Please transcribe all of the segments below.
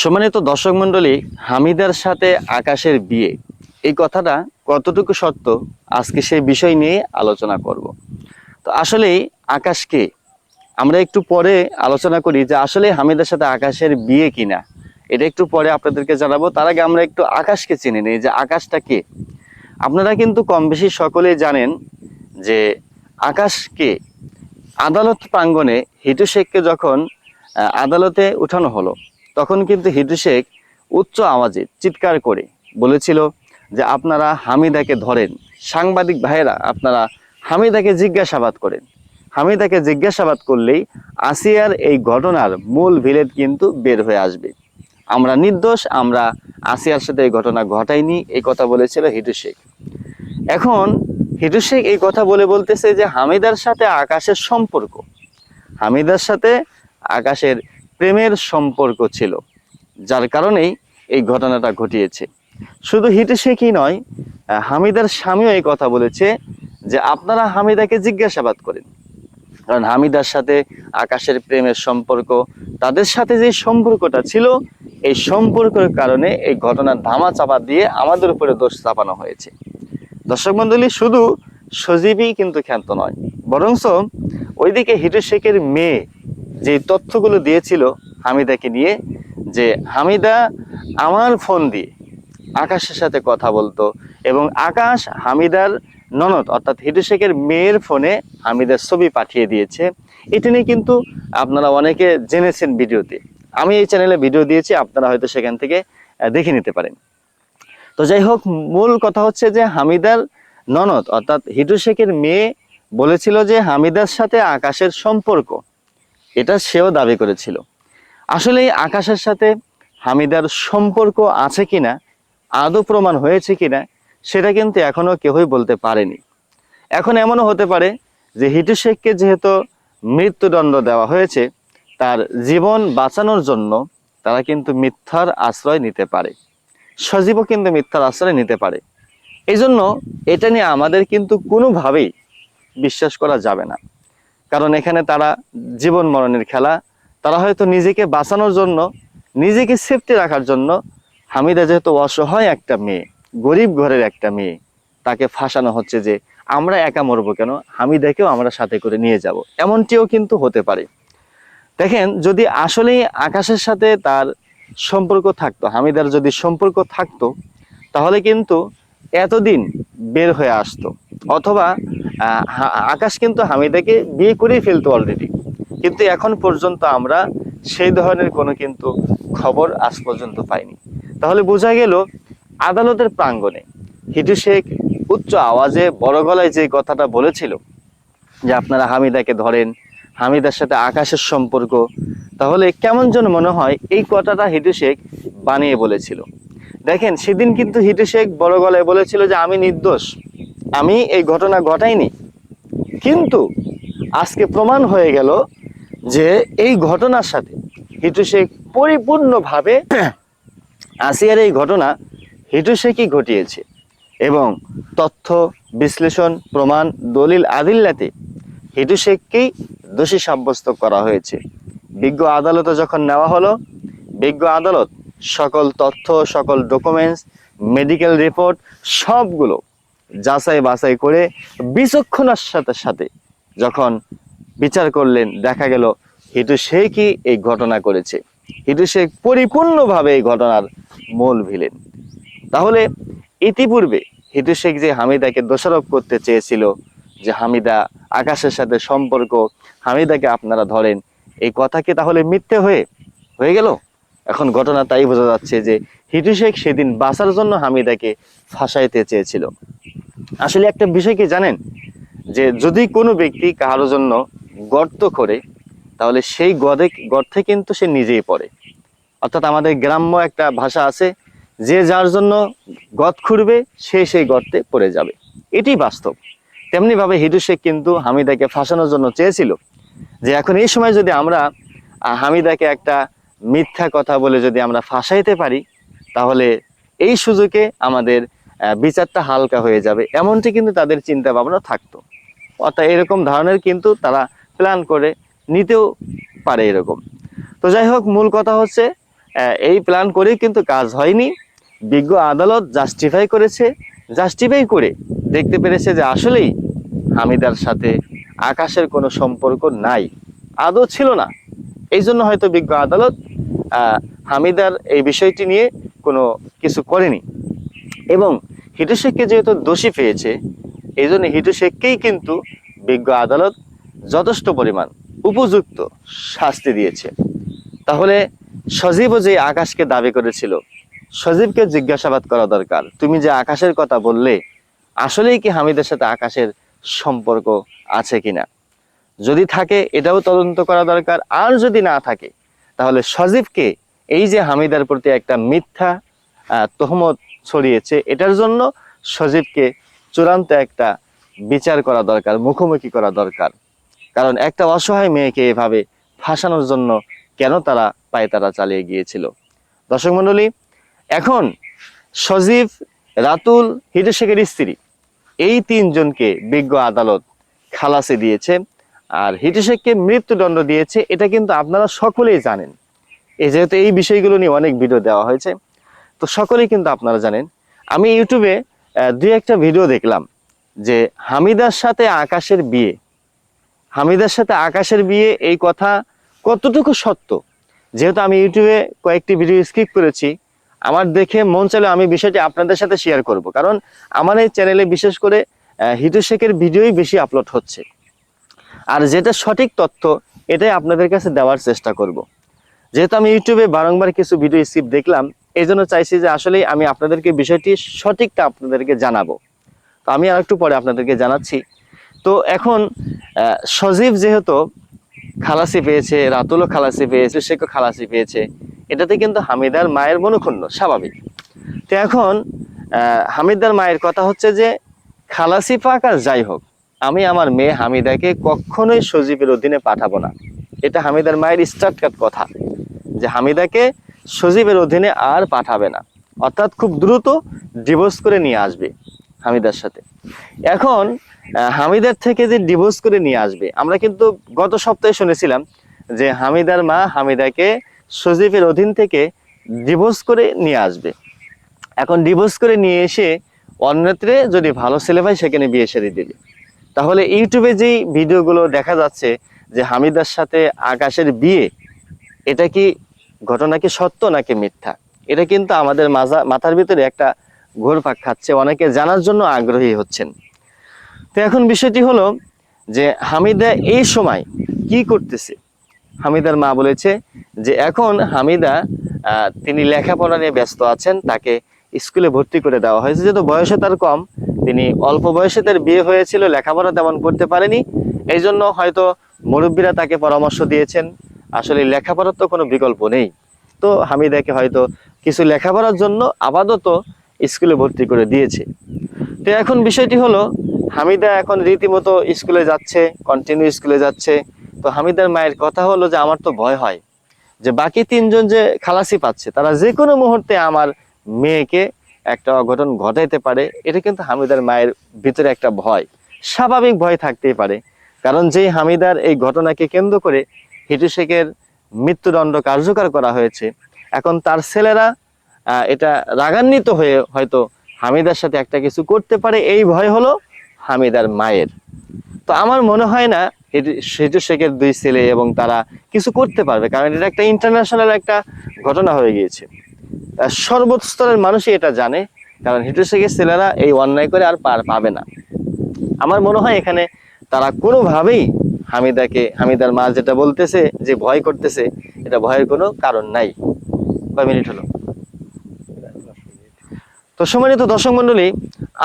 সম্মানিত দর্শক মণ্ডলী, হামিদার সাথে আকাশের বিয়ে। এই কথাটা কতটুকু সত্য, আজকে সেই বিষয় নিয়ে আলোচনা করব। তো আসলে আকাশকে আমরা একটু পরে আলোচনা করি যে আসলে হামিদার সাথে আকাশের বিয়ে কিনা। এটা একটু পরে আপনাদেরকে জানাব। তার আগে আমরা একটু আকাশকে চিনে নিই, যে আকাশটা কে? আপনারা কিন্তু কম বেশি সকলেই জানেন যে আকাশকে আদালত প্রাঙ্গণে হিটু শেখকে যখন আদালতে উঠানো হলো তখন কিন্তু হিটু শেখ উচ্চ আওয়াজে চিৎকার করে বলেছিল যে আপনারা হামিদাকে ধরেন। সাংবাদিক ভাইয়েরা, আপনারা হামিদাকে জিজ্ঞাসাবাদ করেন। হামিদাকে জিজ্ঞাসাবাদ করলেই আসিয়ার এই ঘটনার মূল ভিলেট কিন্তু বের হয়ে আসবে। আমরা নির্দোষ, আমরা আসিয়ার সাথে এই ঘটনা ঘটাইনি এই কথা বলেছিল হিটু শেখ। এখন হিটু শেখ এই কথা বলে বলতেছে যে হামিদার সাথে আকাশের সম্পর্ক। হামিদার সাথে আকাশের প্রেমের সম্পর্ক ছিল, যার কারণেই এই ঘটনাটা ঘটিয়েছে। শুধু হিটু শেখই নয় হামিদার স্বামীও এই কথা বলেছে যে আপনারা হামিদাকে জিজ্ঞাসাবাদ করেন। কারণ হামিদার সাথে আকাশের প্রেমের সম্পর্ক, তাদের সাথে যে সম্পর্কটা ছিল, এই সম্পর্কের কারণে এই ঘটনার ধামা চাপা দিয়ে আমাদের উপরে দোষ চাপানো হয়েছে। দর্শক মন্ডলী শুধু সজীবই কিন্তু ক্ষান্ত নয় বরংস ওইদিকে হিটু শেখের মেয়ে যে তথ্যগুলো দিয়েছিল হামিদাকে নিয়ে যে, হামিদা, আমার ফোন দিয়ে আকাশের সাথে কথা বলতো এবং আকাশ হামিদার ননদ, অর্থাৎ হিটু শেখের মেয়ের ফোনে হামিদার ছবি পাঠিয়ে দিয়েছে। এটি নিয়ে কিন্তু আপনারা অনেকে জেনেছেন ভিডিওতে। আমি এই চ্যানেলে ভিডিও দিয়েছি, আপনারা হয়তো সেখান থেকে দেখে নিতে পারেন। তো যাই হোক, মূল কথা হচ্ছে যে, হামিদার ননদ, অর্থাৎ হিটু শেখের মেয়ে বলেছিল যে, হামিদার সাথে আকাশের সম্পর্ক। এটা সেও দাবি করেছিল। আসলে আকাশের সাথে হামিদার সম্পর্ক আছে কিনা, আদৌ প্রমাণ হয়েছে কিনা, সেটা কিন্তু এখনও কেউই বলতে পারেনি। এখন এমনও হতে পারে যে হিটু শেখকে যেহেতু মৃত্যুদণ্ড দেওয়া হয়েছে, তার জীবন বাঁচানোর জন্য তারা কিন্তু মিথ্যার আশ্রয় নিতে পারে। সজীবও কিন্তু মিথ্যার আশ্রয় নিতে পারে। এই জন্য এটা নিয়ে আমাদের কিন্তু কোনোভাবেই বিশ্বাস করা যাবে না। কারণ এখানে তারা জীবন মরণের খেলা। তারা হয়তো নিজেকে বাঁচানোর জন্য, নিজেকে সেফটি রাখার জন্য হামিদা যেহেতু অসহায় একটা মেয়ে, গরিব ঘরের একটা মেয়ে, তাকে ফাঁসানো হচ্ছে যে আমরা একা মরবো কেন? হামিদাকেও আমরা সাথে করে নিয়ে যাব। এমনটিও কিন্তু হতে পারে। দেখেন, যদি আসলেই আকাশের সাথে তার সম্পর্ক থাকতো, হামিদার যদি সম্পর্ক থাকতো, তাহলে কিন্তু এতদিন বের হয়ে আসতো। অথবা আকাশ কিন্তু হামিদাকে বিয়ে করেই ফেলতো অলরেডি কিন্তু এখন পর্যন্ত আমরা সেই ধরনের কোনো কিন্তু খবর আজ পর্যন্ত পাইনি। তাহলে বোঝা গেল আদালতের প্রাঙ্গণে হিটু শেখ উচ্চ আওয়াজে বড় গলায় যে কথাটা বলেছিল যে আপনারা হামিদাকে ধরেন, হামিদার সাথে আকাশের সম্পর্ক, তাহলে কেমন যেন মনে হয় এই কথাটা হিটু শেখ বানিয়ে বলেছিল। দেখেন, সেদিন কিন্তু হিটু শেখ বড় গলায় বলেছিল যে আমি নির্দোষ। আমি এই ঘটনা ঘটাইনি। কিন্তু আজকে প্রমাণ হয়ে গেল যে এই ঘটনার সাথে হিটু শেখ পরিপূর্ণভাবে আসিয়ার এই ঘটনা হিটু শেখই ঘটিয়েছে এবং তথ্য বিশ্লেষণ প্রমাণ দলিল আদিল্লাতে হিটু শেখকেই দোষী সাব্যস্ত করা হয়েছে। বিজ্ঞ আদালতে যখন নেওয়া হলো বিজ্ঞ আদালত সকল তথ্য সকল ডকুমেন্টস মেডিকেল রিপোর্ট সবগুলো যাচাই বাছাই করে বিচক্ষণার সাথে সাথে যখন বিচার করলেন, দেখা গেল হিটু শেখই এই ঘটনা করেছে। হিটু শেখ পরিপূর্ণভাবে এই ঘটনার মূল ভিলেন। তাহলে ইতিপূর্বে হিটু শেখ যে হামিদাকে দোষারোপ করতে চেয়েছিল, যে হামিদা আকাশের সাথে সম্পর্ক, হামিদাকে আপনারা ধরেন, এই কথা কি তাহলে মিথ্যে হয়ে হয়ে গেল? এখন ঘটনা তাই বোঝা যাচ্ছে যে হিটু শেখ সেদিন বাঁচার জন্য হামিদাকে ফাঁসাইতে চেয়েছিল। আসলে একটা বিষয় কি জানেন? যে যদি কোনো ব্যক্তি কারোর জন্য গর্ত করে তাহলে সেই গদে, গর্তে কিন্তু সে নিজেই পড়ে। অর্থাৎ আমাদের গ্রাম্য একটা ভাষা আছে, যে যার জন্য গদ খুঁড়বে, সে সেই গর্তে পড়ে যাবে। এটি বাস্তব। তেমনি ভাবে হিটু শেখ কিন্তু হামিদাকে ফাঁসানোর জন্য চেয়েছিল যে এখন এই সময় যদি আমরা হামিদাকে একটা মিথ্যা কথা বলে যদি আমরা ফাঁসাইতে পারি, তাহলে এই সুযোগে আমাদের বিচারটা হালকা হয়ে যাবে, এমনটি কিন্তু তাদের চিন্তা ভাবনা থাকতো। অর্থাৎ এরকম ধরনের কিন্তু তারা প্ল্যান করে, নিতেও পারে এরকম। তো যাই হোক, মূল কথা হচ্ছে এই প্ল্যান করেই কিন্তু কাজ হয়নি। বিজ্ঞ আদালত জাস্টিফাই করেছে। জাস্টিফাই করে দেখতে পেরেছে যে আসলেই হামিদার সাথে আকাশের কোনো সম্পর্ক নাই। আদৌ ছিল না। এই জন্য হয়তো বিজ্ঞ আদালত হামিদার এই বিষয়টি নিয়ে কোনো কিছু করেনি। এবং হিটু শেখকে যেহেতু দোষী পেয়েছে এই জন্য হিটু শেখকেই কিন্তু বিজ্ঞ আদালত যথেষ্ট পরিমাণ উপযুক্ত শাস্তি দিয়েছে। তাহলে সজীবও যে আকাশকে দাবি করেছিল, সজীবকে জিজ্ঞাসাবাদ করা দরকার। তুমি যে আকাশের কথা বললে, আসলেই কি হামিদের সাথে আকাশের সম্পর্ক আছে কিনা? যদি থাকে, এটাও তদন্ত করা দরকার। আর যদি না থাকে, তাহলে সজীবকে এই যে হামিদার প্রতি একটা মিথ্যা তহমত ছড়িয়েছে। এটার জন্য সজীবকে চূড়ান্ত একটা বিচার করা দরকার, মুখোমুখি করা দরকার। কারণ একটা অসহায় মেয়েকে এভাবে ফাঁসানোর জন্য কেন তারা পায়তারা চালিয়ে গিয়েছিল? দর্শক মণ্ডলী, এখন সজীব, রাতুল হিটু শেখের স্ত্রী, এই তিনজনকে বিজ্ঞ আদালত খালাসে দিয়েছে আর হিটু শেখকে মৃত্যুদণ্ড দিয়েছে, এটা কিন্তু আপনারা সকলেই জানেন। এই যেহেতু এই বিষয়গুলো নিয়ে অনেক ভিডিও দেওয়া হয়েছে তো সকলেই কিন্তু আপনারা জানেন। আমি ইউটিউবে দুই একটা ভিডিও দেখলাম যে হামিদার সাথে আকাশের বিয়ে। হামিদার সাথে আকাশের বিয়ে এই কথা কতটুকু সত্য? যেহেতু আমি ইউটিউবে কয়েকটি ভিডিও স্কিপ করেছি, আমার দেখে মন চাইলে আমি বিষয়টি আপনাদের সাথে শেয়ার করব। কারণ আমার এই চ্যানেলে বিশেষ করে হিটু শেখের ভিডিওই বেশি আপলোড হচ্ছে। আর যেটা সঠিক তথ্য, এটাই আপনাদের কাছে দেওয়ার চেষ্টা করব। যেহেতু আমি ইউটিউবে বারংবার কিছু ভিডিও স্কিপ দেখলাম এই জন্য চাইছি যে আসলে আমি আপনাদেরকে বিষয়টি সঠিকটা আপনাদেরকে জানাব। তো আমি আর একটু পরে আপনাদেরকে জানাচ্ছি। তো এখন সজীব যেহেতু খালাসি পেয়েছে, রাতুলও খালাসি পেয়েছে, শেখও খালাসি পেয়েছে, এটাতে কিন্তু হামিদার মায়ের মনোক্ষুণ্ণ, স্বাভাবিক। তো এখন হামিদার মায়ের কথা হচ্ছে যে, খালাসি পাক আর যাই হোক, আমি আমার মেয়ে হামিদাকে কখনোই সজীবের অধীনে পাঠাবো না। এটা হামিদার মায়ের স্টার্ট কথা, যে হামিদাকে সজীবের অধীনে আর পাঠাবে না। অর্থাৎ খুব দ্রুত ডিভোর্স করে নিয়ে আসবে হামিদার সাথে। এখন হামিদার থেকে যে ডিভোর্স করে নিয়ে আসবে, আমরা কিন্তু গত সপ্তাহে শুনেছিলাম যে হামিদার মা হামিদাকে সজীবের অধীন থেকে ডিভোর্স করে নিয়ে আসবে। এখন ডিভোর্স করে নিয়ে এসে অন্যত্রে যদি ভালো ছেলে পায়, সেখানে বিয়ে সেরে দিবে। তাহলে ইউটিউবে যেই ভিডিওগুলো দেখা যাচ্ছে যে হামিদার সাথে আকাশের বিয়ে, এটা কি ঘটনা কি সত্য নাকি মিথ্যা? এটা কিন্তু আমাদের মাজা, মাথার ভিতরে একটা ঘোরপাক খাচ্ছে, অনেকে জানার জন্য আগ্রহী হচ্ছেন। তো এখন বিষয়টি হলো যে হামিদা এই সময় কি করতেছে? হামিদার মা বলেছে যে এখন হামিদা তিনি লেখাপড়া নিয়ে ব্যস্ত আছেন, তাকে স্কুলে ভর্তি করে দেওয়া হয়েছে। যেহেতু বয়সে তার কম, তিনি অল্প বয়সে তার বিয়ে হয়েছিল, লেখাপড়া তেমন করতে পারেনি। এই জন্য হয়তো মুরব্বীরা তাকে পরামর্শ দিয়েছেন। আসলে লেখাপড়ার তো কোনো বিকল্প নেই। তো হামিদাকে হয়তো কিছু লেখাপড়ার জন্য আপাতত স্কুলে ভর্তি করে দিয়েছে। তো এখন বিষয়টি হলো, হামিদা এখন রীতিমতো স্কুলে যাচ্ছে কন্টিনিউ স্কুলে যাচ্ছে। তো হামিদার মায়ের কথা হলো যে, আমার তো ভয় হয় যে, বাকি তিনজন যে খালাসি পাচ্ছে, তারা যে কোনো মুহূর্তে আমার মেয়েকে একটা অঘটন ঘটাইতে পারে। এটা কিন্তু হামিদার মায়ের ভিতরে একটা ভয়। স্বাভাবিক ভয় থাকতেই পারে। কারণ যেই হামিদার এই ঘটনাকে কেন্দ্র করে হিটু শেখের মৃত্যুদণ্ড কার্যকর করা হয়েছে। এখন তার ছেলেরা এটা রাগান্বিত হয়ে হয়তো হামিদার সাথে একটা কিছু করতে পারে, এই ভয় হলো হামিদার মায়ের। তো আমার মনে হয় না হিটু- শেখের দুই ছেলে এবং তারা কিছু করতে পারবে, কারণ এটা একটা ইন্টারন্যাশনাল একটা ঘটনা হয়ে গিয়েছে। সর্বস্তরের মানুষই এটা জানে, কারণ হিটু শেখের ছেলেরা এই অন্যায় করে আর পার পাবে না। আমার মনে হয় এখানে তারা কোনোভাবেই হামিদাকে, হামিদার মা যেটা বলতেছে, যে ভয় করতেছে, এটা ভয়ের কোনো কারণ নাই। কয় মিনিট হলো? তো সম্মানিত দর্শক মন্ডলী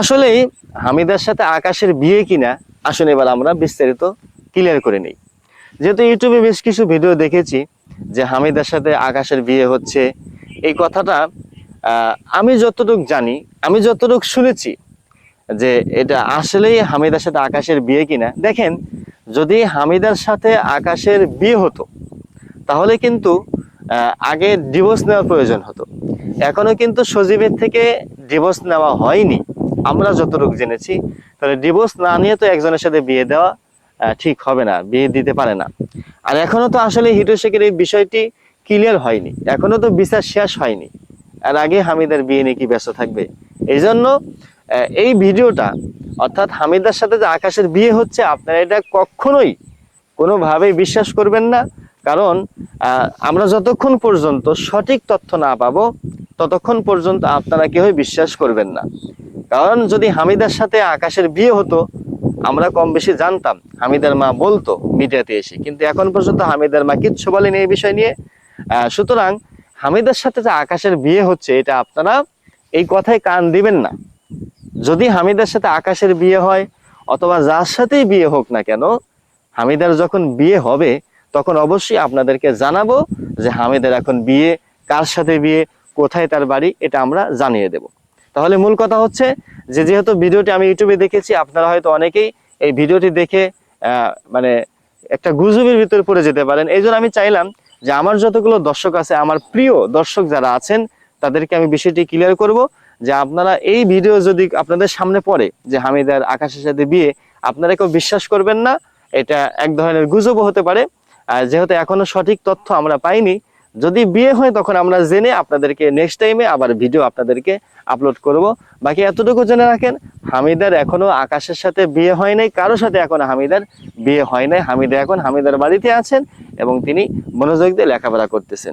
আসলেই হামিদার সাথে আকাশের বিয়ে কিনা আসলে এবার আমরা বিস্তারিত ক্লিয়ার করে নিই। যেহেতু ইউটিউবে বেশ কিছু ভিডিও দেখেছি যে হামিদার সাথে আকাশের বিয়ে হচ্ছে, এই কথাটা আমি যতটুকু জানি, আমি যতটুকু শুনেছি যে এটা আসলেই হামিদার সাথে আকাশের বিয়ে কিনা? দেখেন, যদি হামিদার সাথে আকাশের বিয়ে হতো, তাহলে কিন্তু আগে ডিভোর্স নেওয়ার প্রয়োজন হতো। এখনও কিন্তু সজীবের থেকে ডিভোর্স নেওয়া হয়নি। আমরা যতটুকু জেনেছি, তাহলে ডিভোর্স না নিয়ে তো একজনের সাথে বিয়ে দেওয়া ঠিক হবে না, বিয়ে দিতে পারে না। আর এখনও তো আসলে হিটু শেখের এই বিষয়টি ক্লিয়ার হয়নি। এখনও তো বিচার শেষ হয়নি। আর আগে হামিদার বিয়ে নিয়ে কি ব্যস্ত থাকবে? এই জন্য এই ভিডিওটা, অর্থাৎ হামিদার সাথে যে আকাশের বিয়ে হচ্ছে, আপনারা এটা কখনোই কোনোভাবেই বিশ্বাস করবেন না। কারণ আমরা যতক্ষণ পর্যন্ত সঠিক তথ্য না পাবো, ততক্ষণ পর্যন্ত আপনারা কেউই বিশ্বাস করবেন না। কারণ যদি হামিদার সাথে আকাশের বিয়ে হতো, আমরা কম বেশি জানতাম, হামিদার মা বলতো মিডিয়াতে এসে। কিন্তু এখন পর্যন্ত হামিদার মা কিচ্ছু বলেনি এই বিষয় নিয়ে। সুতরাং হামিদার সাথে যে আকাশের বিয়ে হচ্ছে, এটা আপনারা এই কথায় কান দিবেন না। যদি হামিদার সাথে আকাশের বিয়ে হয়, অথবা যার সাথেই বিয়ে হোক না কেন, হামিদার যখন বিয়ে হবে, তখন অবশ্যই আপনাদেরকে জানাব যে হামিদার এখন বিয়ে, কার সাথে বিয়ে, কোথায় তার বাড়ি, এটা আমরা জানিয়ে দেব। তাহলে মূল কথা হচ্ছে যে, যেহেতু ভিডিওটি আমি ইউটিউবে দেখেছি, আপনারা হয়তো অনেকেই এই ভিডিওটি দেখে মানে একটা গুজবের ভিতরে পড়ে যেতে পারেন। এই আমি চাইলাম যে, আমার যতগুলো দর্শক আছে, আমার প্রিয় দর্শক যারা আছেন, তাদেরকে আমি বিষয়টি ক্লিয়ার করব। যে আপনারা এই ভিডিও যদি আপনাদের সামনে পড়ে যে হামিদার আকাশের সাথে বিয়ে, আপনারা কেউ বিশ্বাস করবেন না, এটা এক ধরনের গুজবও হতে পারে। যেহেতু এখনও সঠিক তথ্য আমরা পাইনি, যদি বিয়ে হয় তখন আমরা জেনে আপনাদেরকে নেক্সট টাইমে আবার ভিডিও আপনাদেরকে আপলোড করব। বাকি এতটুকু জেনে রাখেন, হামিদার এখনও আকাশের সাথে বিয়ে হয় নাই, কারোর সাথে এখনও হামিদার বিয়ে হয় নাই। হামিদা এখন হামিদার বাড়িতে আছেন এবং তিনি মনোযোগ দিয়ে লেখাপড়া করতেছেন।